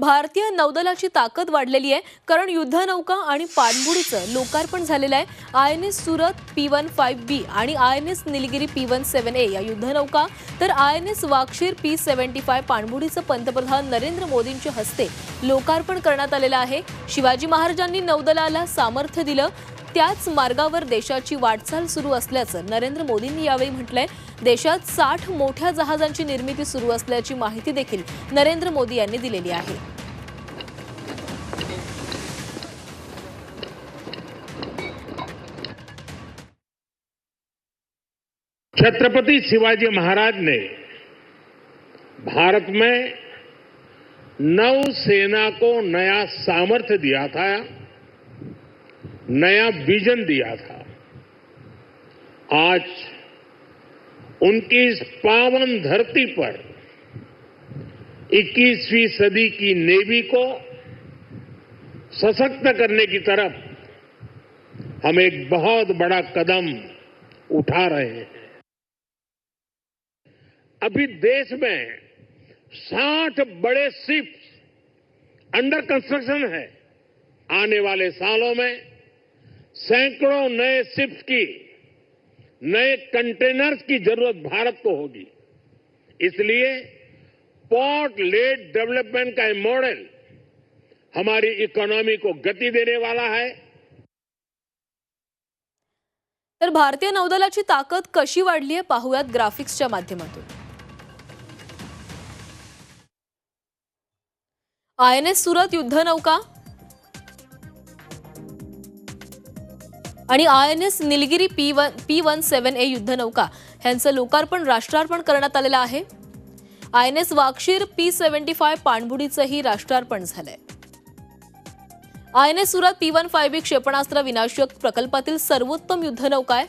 भारतीय नौदलाची ताकद वाढलेली आहे. कारण युद्धनौका आणि पाणबुडीचं लोकार्पण झालेलं आहे. I N S Surat P one five B आणि I N S Nilgiri P one seven A या युद्धनौका तर I N S Vagsheer P seventy five पाणबुडीचं पंतप्रधान नरेंद्र मोदींच्या हस्ते लोकार्पण करण्यात आलेलं आहे. शिवाजी महाराजांनी नौदलाला सामर्थ्य दिलं. त्याच मार्गावर देशाची वाटचाल सुरू असल्याचं नरेंद्र मोदींनी यावेळी म्हटलंय. देशात साठ मोठ्या जहाजांची निर्मिती सुरू असल्याची माहिती देखील नरेंद्र मोदी यांनी दिलेली आहे. छत्रपति शिवाजी महाराज ने भारत में नौसेना को नया सामर्थ्य दिया था. नया विजन दिया था। आज उनकी इस पावन धरती पर 21वीं सदी की नेवी को सशक्त करने की तरफ़ हम एक बहुत बड़ा कदम उठा रहे हैं। अभी देश में 60 बड़े शिप्स अंडर कंस्ट्रक्शन है। आने वाले सालों में सैकड़ों नए शिप्स की नए कंटेनर्स की जरूरत भारत को होगी। इसलिए पोर्ट लेड डेवलपमेंट का ये मॉडल हमारी इकोनॉमी को गति देने वाला है। तर भारतीय नौदलाची ताकद कशी वाढली आहे पाहूयात ग्राफिक्सच्या माध्यमातून. आय एन एस सुरत युद्धनौका आणि I N S Nilgiri P one P one seven A युद्धनौका ह्यांचं लोकार्पण राष्ट्रार्पण करण्यात आलेलं आहे. I N S Vagsheer P seventy five पाणबुडीचंही राष्ट्रार्पण झालंय. I N S Surat P one five B क्षेपणास्त्र विनाशक प्रकल्पातील सर्वोत्तम युद्धनौका आहे.